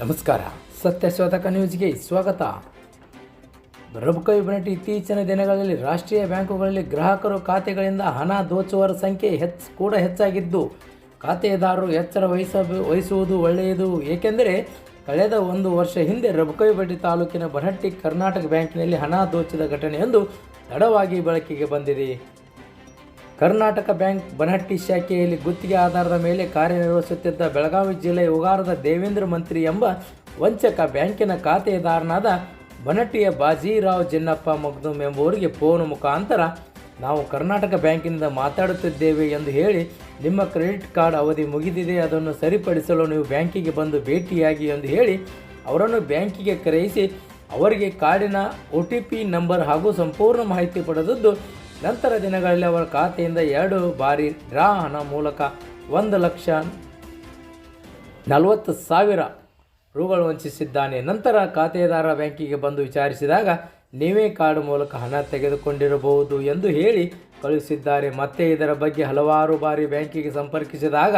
ನಮಸ್ಕಾರ. ಸತ್ಯಶೋಧಕ ನ್ಯೂಸ್ಗೆ ಸ್ವಾಗತ. ಪ್ರಮುಖ ವಿಪಣಿ ಇತ್ತೀಚಿನ ದಿನಗಳಲ್ಲಿ ರಾಷ್ಟ್ರೀಯ ಬ್ಯಾಂಕುಗಳಲ್ಲಿ ಗ್ರಾಹಕರು ಖಾತೆಗಳಿಂದ ಹಣ ದೋಚುವರ ಸಂಖ್ಯೆ ಹೆಚ್ಚು ಕೂಡ ಹೆಚ್ಚಾಗಿದ್ದು, ಖಾತೆದಾರರು ಎಚ್ಚರ ವಹಿಸ, ವಹಿಸುವುದು ಒಳ್ಳೆಯದು. ಏಕೆಂದರೆ, ಕಳೆದ ಒಂದು ವರ್ಷ ಹಿಂದೆ ರಬಕೈ ಬಡ್ಡಿ ತಾಲೂಕಿನ ಬನಹಟ್ಟಿ ಕರ್ನಾಟಕ ಬ್ಯಾಂಕಿನಲ್ಲಿ ಹಣ ದೋಚಿದ ಘಟನೆಯೊಂದು ತಡವಾಗಿ ಬೆಳಕಿಗೆ ಬಂದಿದೆ. ಕರ್ನಾಟಕ ಬ್ಯಾಂಕ್ ಬನಹಟ್ಟಿ ಶಾಖೆಯಲ್ಲಿ ಗುತ್ತಿಗೆ ಆಧಾರದ ಮೇಲೆ ಕಾರ್ಯನಿರ್ವಹಿಸುತ್ತಿದ್ದ ಬೆಳಗಾವಿ ಜಿಲ್ಲೆ ಉಗಾರದ ದೇವೇಂದ್ರ ಮಂತ್ರಿ ಎಂಬ ವಂಚಕ ಬ್ಯಾಂಕಿನ ಖಾತೆದಾರನಾದ ಬನಹಟ್ಟಿಯ ಬಾಜಿರಾವ್ ಜಿನ್ನಪ್ಪ ಮಗ್ದುಮ್ ಎಂಬುವರಿಗೆ ಫೋನ್ ಮುಖಾಂತರ ನಾವು ಕರ್ನಾಟಕ ಬ್ಯಾಂಕಿನಿಂದ ಮಾತಾಡುತ್ತಿದ್ದೇವೆ ಎಂದು ಹೇಳಿ ನಿಮ್ಮ ಕ್ರೆಡಿಟ್ ಕಾರ್ಡ್ ಅವಧಿ ಮುಗಿದಿದೆ, ಅದನ್ನು ಸರಿಪಡಿಸಲು ನೀವು ಬ್ಯಾಂಕಿಗೆ ಬಂದು ಭೇಟಿಯಾಗಿ ಎಂದು ಹೇಳಿ ಅವರನ್ನು ಬ್ಯಾಂಕಿಗೆ ಕರೆಯಿಸಿ ಅವರಿಗೆ ಕಾರ್ಡಿನ ಒ ಟಿ ಪಿ ನಂಬರ್ ಹಾಗೂ ಸಂಪೂರ್ಣ ಮಾಹಿತಿ ಪಡೆದದ್ದು ನಂತರ ದಿನಗಳಲ್ಲಿ ಅವರ ಖಾತೆಯಿಂದ ಎರಡು ಬಾರಿ ಡ್ರಾ ಹಣ ಮೂಲಕ ಒಂದು ಲಕ್ಷ ನಲವತ್ತು ಸಾವಿರ ರುಗಳು ವಂಚಿಸಿದ್ದಾನೆ. ನಂತರ ಖಾತೆದಾರ ಬ್ಯಾಂಕಿಗೆ ಬಂದು ವಿಚಾರಿಸಿದಾಗ, ನೀವೇ ಕಾರ್ಡ್ ಮೂಲಕ ಹಣ ತೆಗೆದುಕೊಂಡಿರಬಹುದು ಎಂದು ಹೇಳಿ ಕಳುಹಿಸಿದ್ದಾರೆ. ಮತ್ತೆ ಇದರ ಬಗ್ಗೆ ಹಲವಾರು ಬಾರಿ ಬ್ಯಾಂಕಿಗೆ ಸಂಪರ್ಕಿಸಿದಾಗ,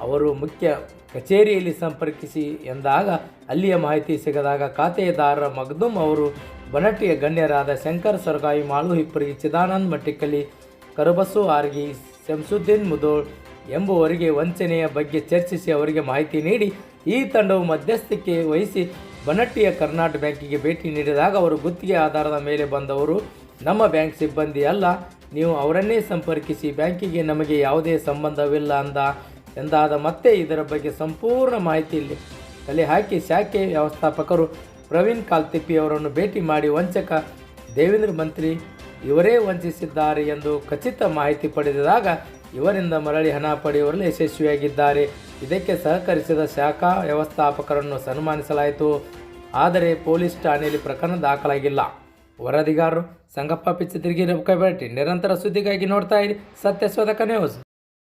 ಅವರು ಮುಖ್ಯ ಕಚೇರಿಯಲ್ಲಿ ಸಂಪರ್ಕಿಸಿ ಎಂದಾಗ ಅಲ್ಲಿಯ ಮಾಹಿತಿ ಸಿಗದಾಗ ಖಾತೆದಾರ ಮಗ್ದುಮ್ ಅವರು ಬನಟ್ಟಿಯ ಗಣ್ಯರಾದ ಶಂಕರ್ ಸೊರಗಾಯಿ ಮಾಳು ಹಿಪ್ಪರಿಗೆ ಚಿದಾನಂದ್ ಮಟ್ಟಿಕಲಿ ಕರುಬಸು ಆರ್ಗಿ, ಶಂಸುದ್ದೀನ್ ಮುದೋಳ್ ಎಂಬುವರಿಗೆ ವಂಚನೆಯ ಬಗ್ಗೆ ಚರ್ಚಿಸಿ ಅವರಿಗೆ ಮಾಹಿತಿ ನೀಡಿ, ಈ ತಂಡವು ಮಧ್ಯಸ್ಥಿಕೆ ವಹಿಸಿ ಬನಟ್ಟಿಯ ಕರ್ನಾಟಕ ಬ್ಯಾಂಕಿಗೆ ಭೇಟಿ ನೀಡಿದಾಗ ಅವರು ಗುತ್ತಿಗೆ ಆಧಾರದ ಮೇಲೆ ಬಂದವರು. ನಮ್ಮ ಬ್ಯಾಂಕ್ ಸಿಬ್ಬಂದಿ ಅಲ್ಲ, ನೀವು ಅವರನ್ನೇ ಸಂಪರ್ಕಿಸಿ, ಬ್ಯಾಂಕಿಗೆ ನಮಗೆ ಯಾವುದೇ ಸಂಬಂಧವಿಲ್ಲ ಅಂದ, ಎಂದಾದ ಮತ್ತೆ ಇದರ ಬಗ್ಗೆ ಸಂಪೂರ್ಣ ಮಾಹಿತಿ ಇಲ್ಲಿ ಕಲೆ ಹಾಕಿ ಶಾಖೆ ವ್ಯವಸ್ಥಾಪಕರು ಪ್ರವೀಣ್ ಕಾಲ್ತಿಪ್ಪಿ ಅವರನ್ನು ಭೇಟಿ ಮಾಡಿ ವಂಚಕ ದೇವೇಂದ್ರ ಮಂತ್ರಿ ಇವರೇ ವಂಚಿಸಿದ್ದಾರೆ ಎಂದು ಖಚಿತ ಮಾಹಿತಿ ಪಡೆದಿದಾಗ ಇವರಿಂದ ಮರಳಿ ಹಣ ಪಡೆಯುವಲ್ಲಿ ಯಶಸ್ವಿಯಾಗಿದ್ದಾರೆ. ಇದಕ್ಕೆ ಸಹಕರಿಸಿದ ಶಾಖಾ ವ್ಯವಸ್ಥಾಪಕರನ್ನು ಸನ್ಮಾನಿಸಲಾಯಿತು. ಆದರೆ ಪೊಲೀಸ್ ಠಾಣೆಯಲ್ಲಿ ಪ್ರಕರಣ ದಾಖಲಾಗಿಲ್ಲ. ವರದಿಗಾರರು ಸಂಗಪ್ಪ ಪಿಚ್ಚ ತಿರುಗಿ ನಿರಂತರ ಸುದ್ದಿಗಾಗಿ ನೋಡ್ತಾ ಇರಿ ಸತ್ಯ ಶೋಧಕ ನ್ಯೂಸ್.